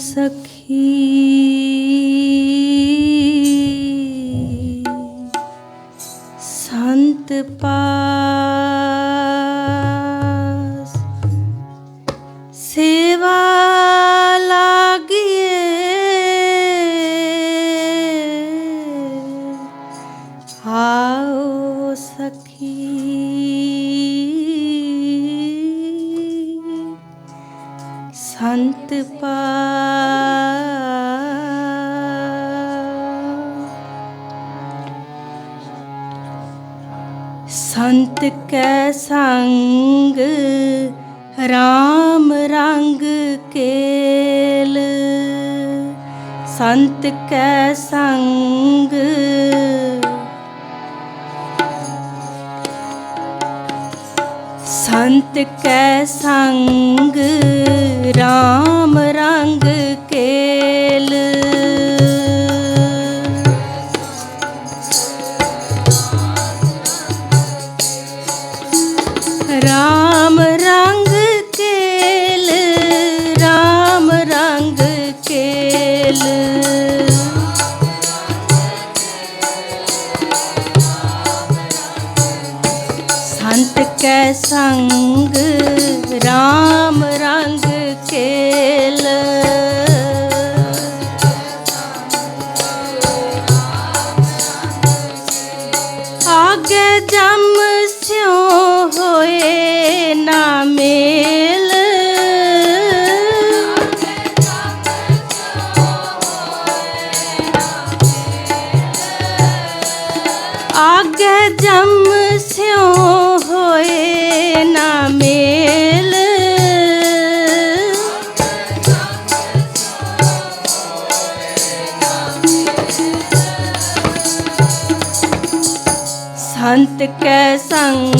ਸਖੀ ਸੰਤ ਪਾਸ ਸੇਵਾ ਲਾਗੀਏ ਆਓ ਸਖੀ ਸੰਤ ਪਾ ਸੰਤ ਕੈ ਸੰਗ RAM ਰੰਗ ਕੇਲ। ਸੰਤ ਕੈ ਸੰਗ। ਸੰਤ ਕੈ ਸੰਗ RAM ਸੰਗ ਰਾਮ ਰੰਗ ਕੇਲ ਆਗੇ ਜਮ ਸਿਉ ਹੋਏ ਨਾ ਮੇਲ। ਆਗੇ ਜਮ संग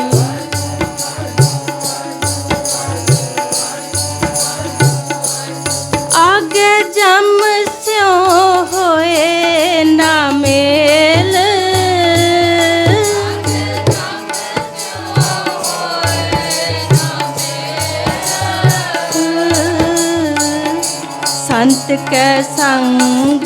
ਕੈ ਸੰਗ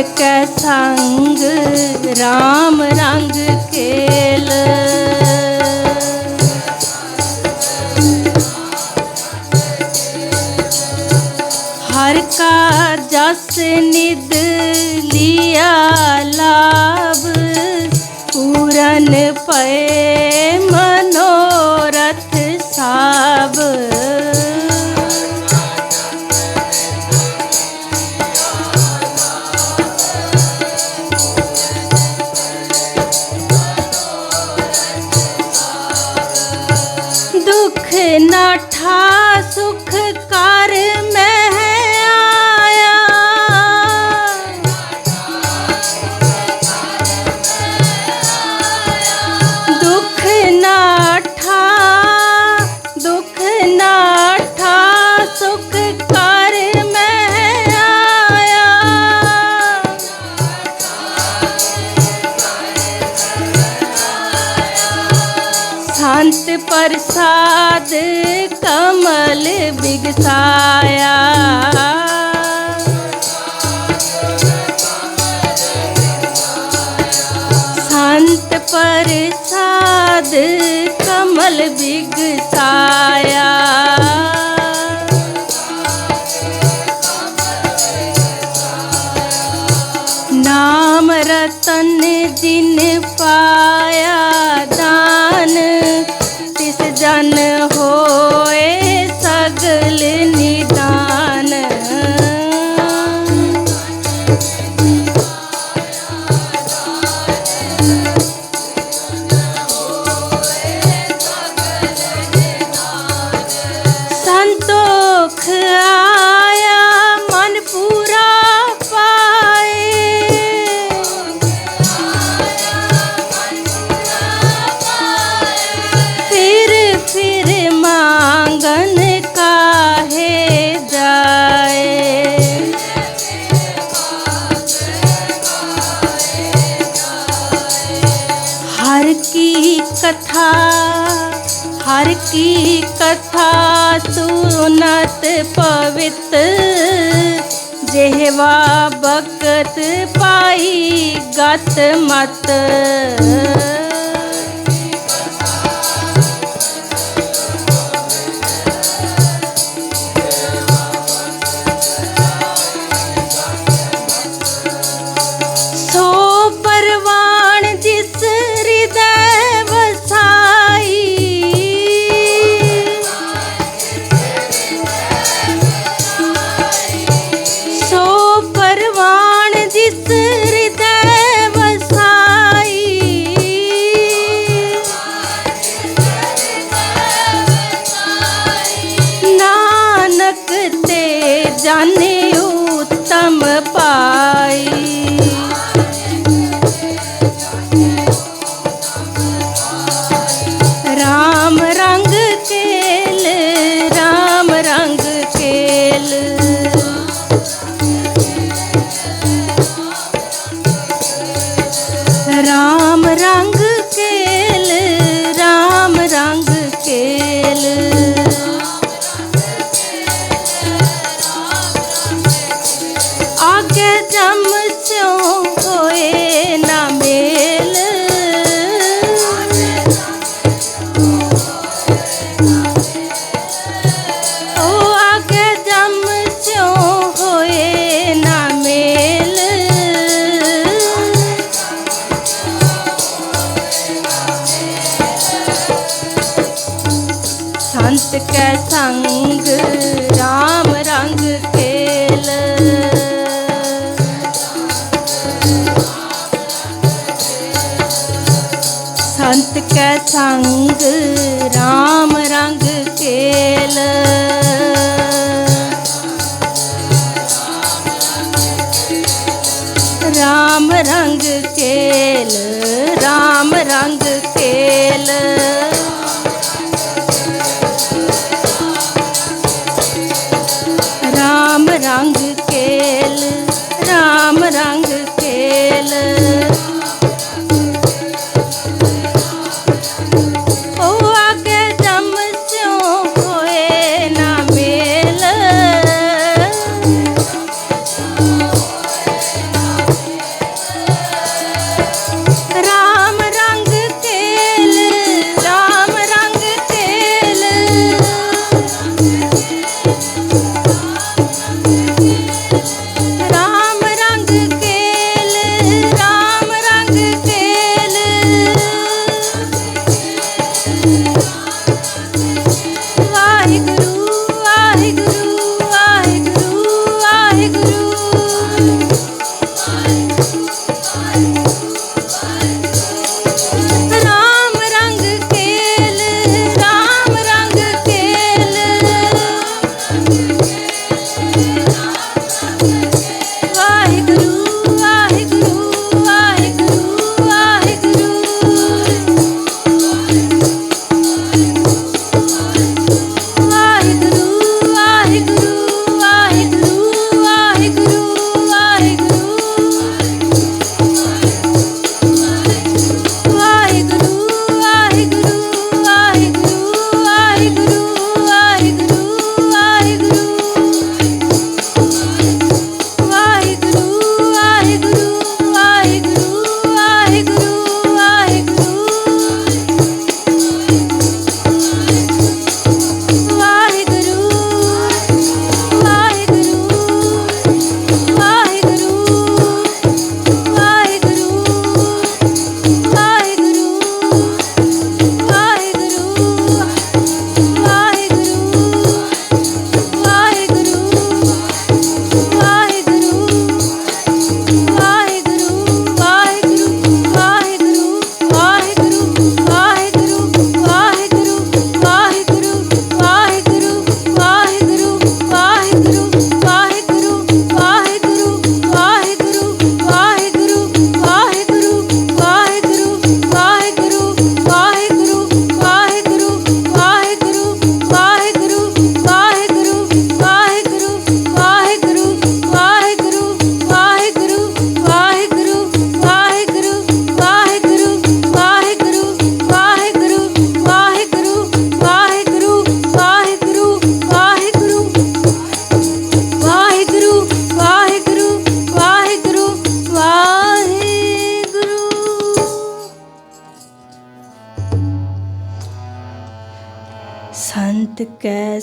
ਸੰਤ ਕੈ ਸੰਗ RAM ਰੰਗ ਖੇਲ ਹਰ ਕਾ ਜਸ ਨਿਦ ਕਲ ਬਿਗਸਾਇਆ। ਸੰਤ ਪ੍ਰਸਾਦ ਕਮਲ ਬਿਗਸਾਇਆ। की कथा सुनत पवित जेहवा बकत पाई गत मत ਕੈ ਸੰਗ RAM ਰੰਗ ਕੇਲ RAM ਰੰਗ ਕੇਲ RAM ਰੰਗ ਕੇਲ RAM ਰੰਗ ਕੇਲ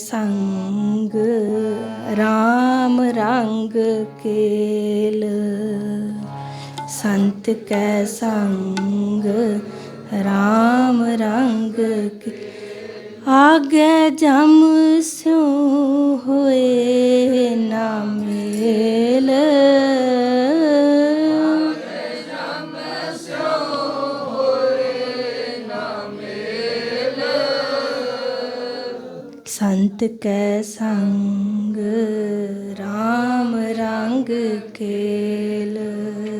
ਸੰਗ RAM ਰੰਗ ਕੇਲ। ਸੰਤ ਕੈ ਸੰਗ RAM ਰੰਗ ਕੇ ਆਗੇ ਜਮ ਸਿਉ ਹੋਏ ਨਾ ਮੇਲ। ਸੰਤ ਕੈ ਸੰਗ RAM ਰੰਗ ਕੇ